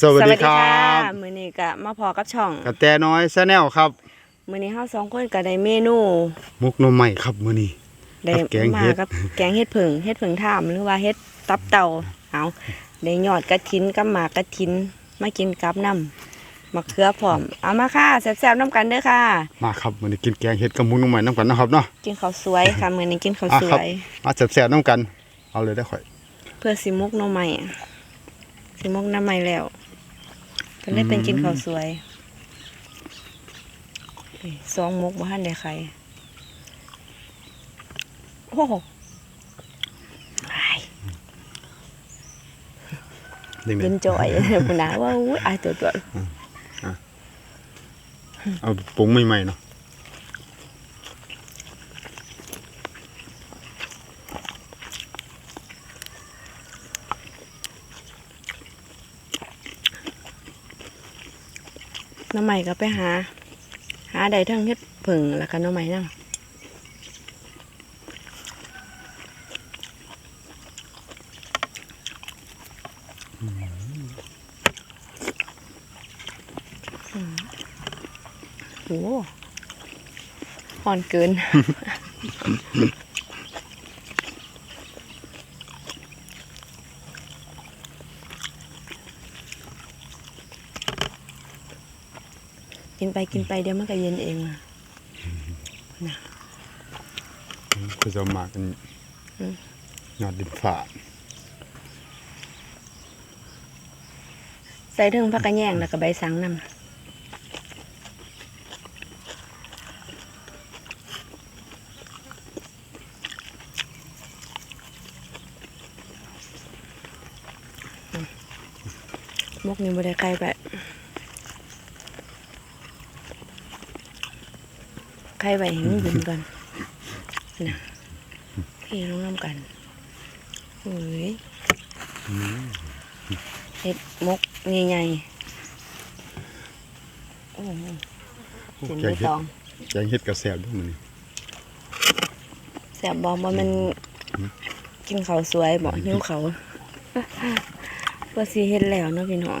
สวัสดีครับมื้อนี้ก็มาพอกับช่องกระแตน้อยซะแนลครับ มื้อนี้เฮาสองคนก็ได้เมนูมุกหนมใหม่ครับมื้อนี้ได้กับแกงมาเห็ดกับแกงเห็ดผึ่งเห็ดผึ่งท่ามหรือว่าเห็ดตับเต่าเอาได้ยอดกระถินกับหมากกระถินมากินกับน้ำมะเขือพร้อมเอามาค่ะแซ่บๆน้ำกันเด้อค่ะ มาครับมื้อนี้กินแกงเห็ดกับมุกหนมใหม่น้ำกันนะครับเนาะกินข้าวสวยค่ะมื้อนี้กินข้าวอะสครัวบยมาแซ่บๆน้ำกัน เอาเลยได้อข่อย เพื่อสิมุกหน้ำใหม่สิมุกหน้ำใหม่แล้ว ก็เลยเป็นกินข้าวสวยนี่สองมุกบ่ทันได้ใครโอ้โหอ้ายนี่แม่เย็นจอยคุณนาว่าอุ้ยอายตัวตัวเอาปรุงใหม่ๆเนาะ น้ำใหม่ก็ไปหา หาใดทั้งเฮ็ดผึ่งแล้วก็น้ำใหม่นั่งโอ้โหอ่อนเกิน กินไปกินไปเดี๋ยวมันก็เย็นเองอะคือจะมากันอืมยอดดินฟ้าใส่ถึงผักกระแยงแล้วก็ใบสังนำอืมมกนี่บ่ได้ไกลไป ไข่ไว้ให้มันบุญก่อนนะพี่น้องน้ำกันเฮ้ยเห็ดมกใหญ่ๆโอ้โหสินแกใบงเห็ดตองแกงเห็ดกระแซ่บด้วยมื้อนี้แสบบอมว่ามันกินเขาวสวยบอกหิ้วเขาวเพื่อสีเห็ดแล้วเนาะพี่น้อง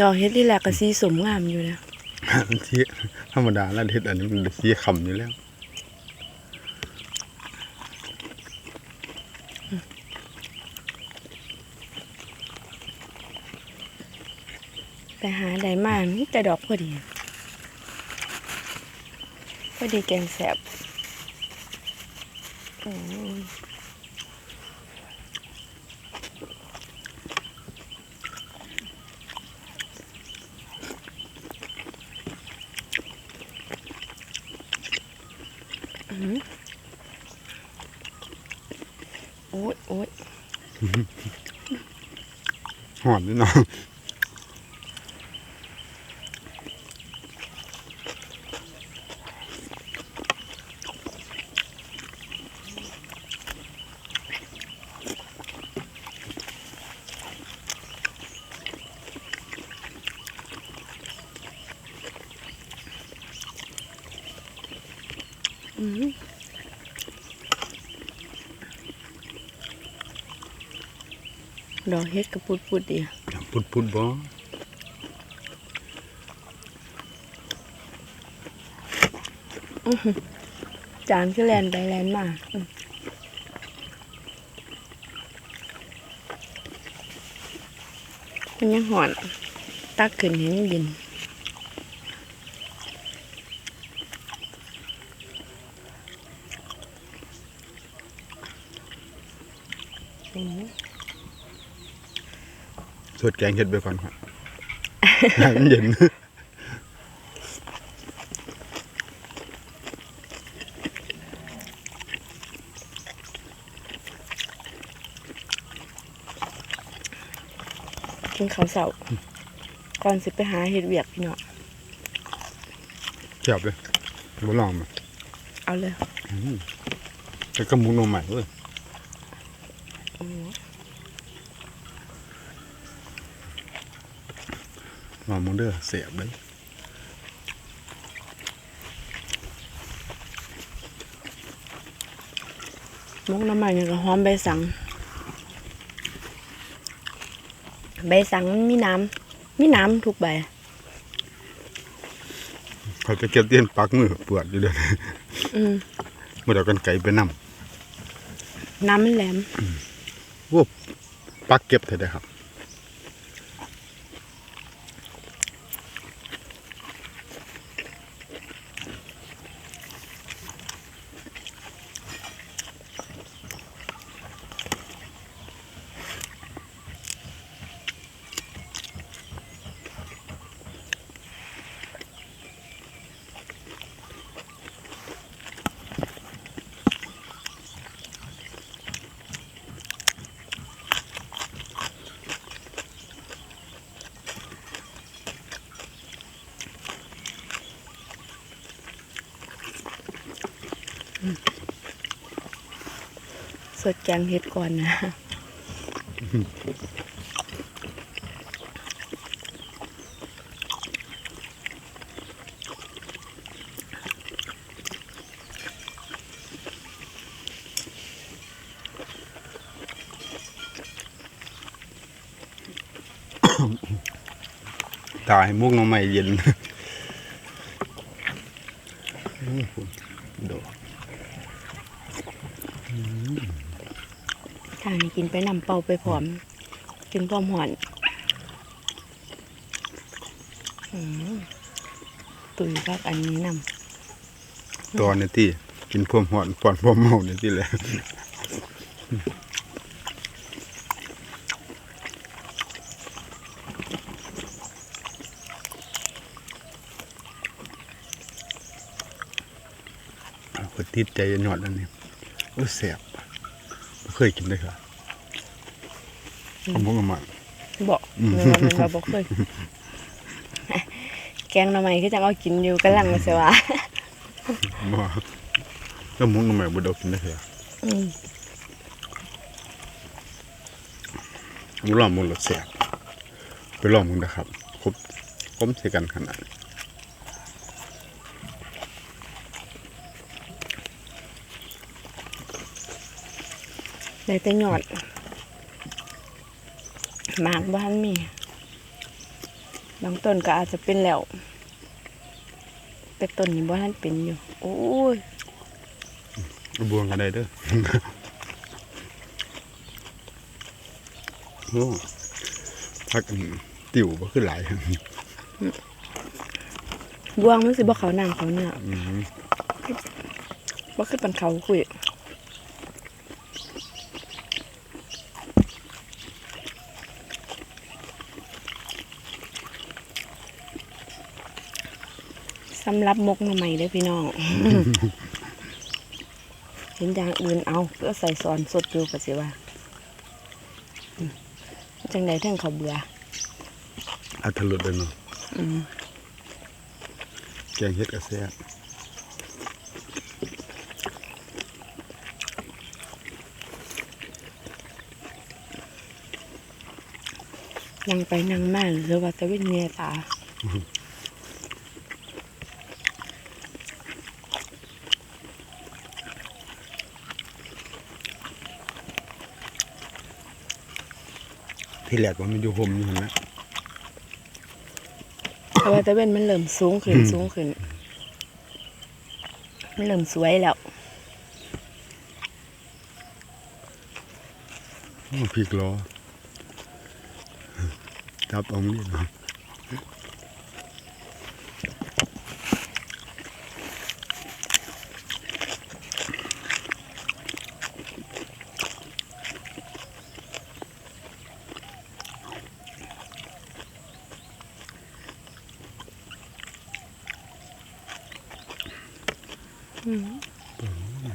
ดอกเฮ็ดที่แหลกก็สีสมงามอยู่นะมันที่ธรรมดาแล้วเห็ดอันนี้มันสีขำอยู่แล้วแต่หาได้มามีแต่ดอกพอดี พอดีแกงแสบโอ้ยอื้อหือโอ้ยโอ้ย หอมนิดหน่อย อื้อหือ ดอกเฮ็ดกระปุดปุดๆดีปุดปุดๆบ่จานคือแลนไปแลนมาอืมมันยังหอน ตักขึ้นเห็นบินอืม สดแกงเห็ดไปก่อนครับให้มันเย็นกินข้าวเสาก่อนสิไปหาเห็ดเวียกพี่เนาะเทียบเลยบ่ลองมาเอาเลยแต่ก็มุกนมใหม่เว้ยลอ งมึงเด้อเสียบเลยมกน้ำมันนี่ก็หอมใบสัง ใบสังมันมีน้ำมีน้ำทุกใบเขาจะเก็บเตียนปักมือปวดอยู่เด้ออืมเมื่อเดากันไก่ไปนำน้ำมันแหลมวูบปักเก็บเถอะได้ครับ สดแกงเห็ดก่อนนะตายมุกน้องใหม่เย็นโอ้โหดอก ทางนี้กินไปนำเป่าไปพร้อม กินพร้อมหอนตุยครับอันนี้นตอนนี้ที่กินพวมหอนปอนพวมเมาเนี่ยที่แหละคนติดใจหยอดอันนี้โอ้แสบบ่ เคยกินเลยครับเอามุกมาำบอกเนื้อมันเราบอกเคยแกงหน่อไม้คือจังเอากินอยู่กำลังมาเสียวะบ่ก็มุกน้ำใหม่บ่ได้เอากินได้ครับอืมมุกลองมุกรสแสบไปลองมุกนะครับครบคมใส่กันขนาดนี้ ได้แต่หยอดหมากบ้านมี บางต้นก็อาจจะเป็นแล้ว แต่ต้นนี้บ้านเป็นอยู่ โอ้ยบวงกันได้เด้อโอ้พักอันติ๋วบ่คือหลายบวงมันสิบ่เขาน้ำเขาเนื้ออืมบ่คือปันเขาคุย สำหรับมกหน่อไม้เด้อพี่น้องเห็นอย่างอื่นเอาก็ใส่ซอนสดอยู่ก็สิว่าอืมจังใดเท่งเขาเบื่ออัตลุดเลยเนาะอืมแกงเฮ็ดกระแซ่บนั่งไปนั่งมาหรือว่าจะเป็นเมียตา ที่แรกว่ามันอยู่ห่มอยู่หั่นนะเพราะว่าตะเวนมันเริ่มสูงขึ้นสูงขึ้น มันเริ่มสวยแล้วโอ้พริกล้อจับเอานี่เนา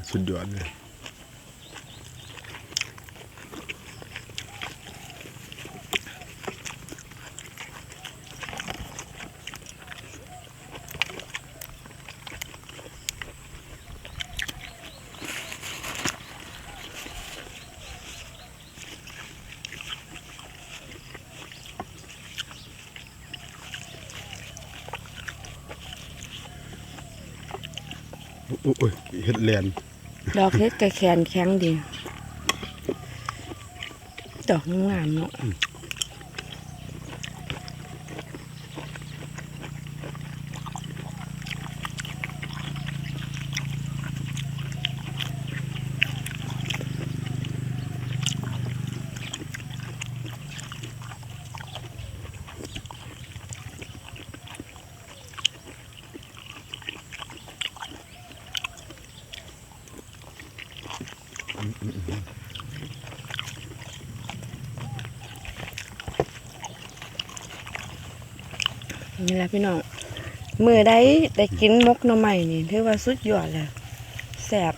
สุดยอดเลย อุ้ยเฮ็ดแลนดอกเฮ็ดกระแขนแข็งดี ดอกงามๆเนาะ นี่แหละพี่น้องมือได้ได้กินมกหน่อใหม่นี่ถือว่าสุดยอดเลยแซ่บ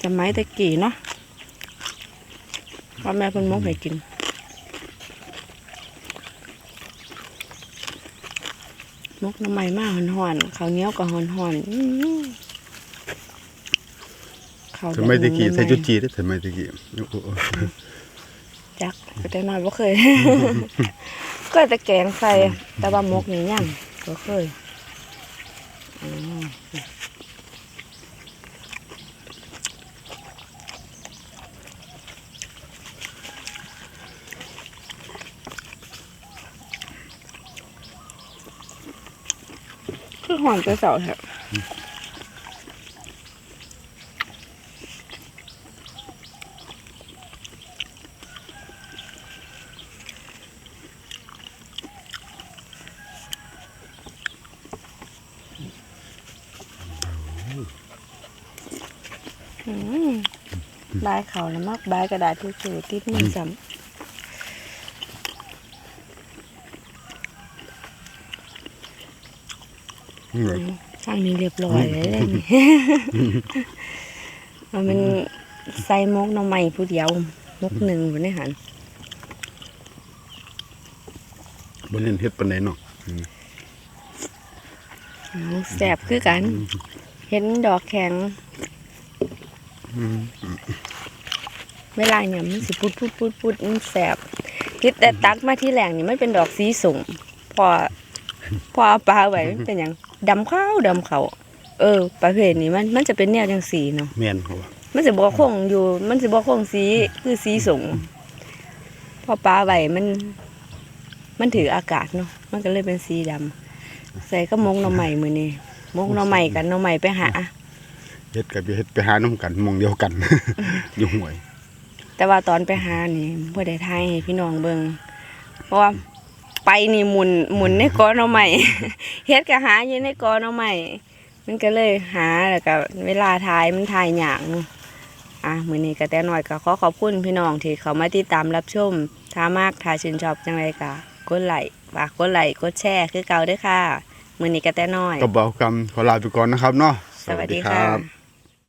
จะไม้ตะกี้เนาะพ่อแม่เพิ่นมกให้กินมกหน่อใหม่มากหอนๆข้าวเหนียวก็หอนๆอื้อหือข้าวสมัยตะกี้แบบใส่จุดจีได้สมัยตะกี้โอ้โห จักก็แต่น้อยบ่เคย ก็แต่แกงใส่แต่ว่ามกนี่ยังบ่เคยอ๋อคือหอมจะเสาแท้ อืม บายเขาแล้วมากบายกระดาษทิชชู่ติดมือซ้อืมำข้างนี้เรียบร้อยเลยเลยนี่มันเป็นใส่มกหน้ำใหม่ผู้เดียวมกหนึ่งบนนี้หันบ่เล่นเฮ็ดปานใดเนาะเอาแสบคือกัน เห็นดอกแข็งอืม เวลาเนี่ยมันสิพุดพุดพุดพุดมันแสบที่แต่ตักมาที่แหลงนี่มันเป็นดอกสีสมพอพอเอาปลาไว้มันเป็นอย่างดำข้าวดำเขาวเออ ประเภทนี้มันมันจะเป็นแนวจังสีเนาะแม่นเขาว่ามันสิบ่คงอยู่ มันสิบ่คงสีคือสีสงพอปลาไว้มัน มันถืออากาศเนาะมันก็เลยเป็นสีดำใส่ก็มกหน่อใหม่มือนี่มกหน่อใหม่กันหน่อใหม่ไปหาเฮ็ดกับเฮ็ดไปหาน้ำกันหมองเดียวกันอยู่ห่วย แต่ว่าตอนไปหานี่บ่ได้ทายให้พี่น้องเบิ่งเพราะว่าไปนี่หมุนหมุนในกอหน่อใหม่เฮ็ดก็หาอยู่ในกอหน่อใหม่มันก็เลยหาแล้วก็เวลาทายมันทายยากเนาะอะมื้อนี้ก็แต่น้อยก็ขอขอบคุณพี่น้องที่เขามาติดตามรับชมถ้ามากถ้าชื่นชอบจังไรก็กดไลค์ฝากกดไลค์กดแชร์คือเก่าเด้อค่ะมื้อนี้ก็แต่น้อยก็เบากรรมขอลาไปก่อนนะครับเนาะสวัสดีค่ะ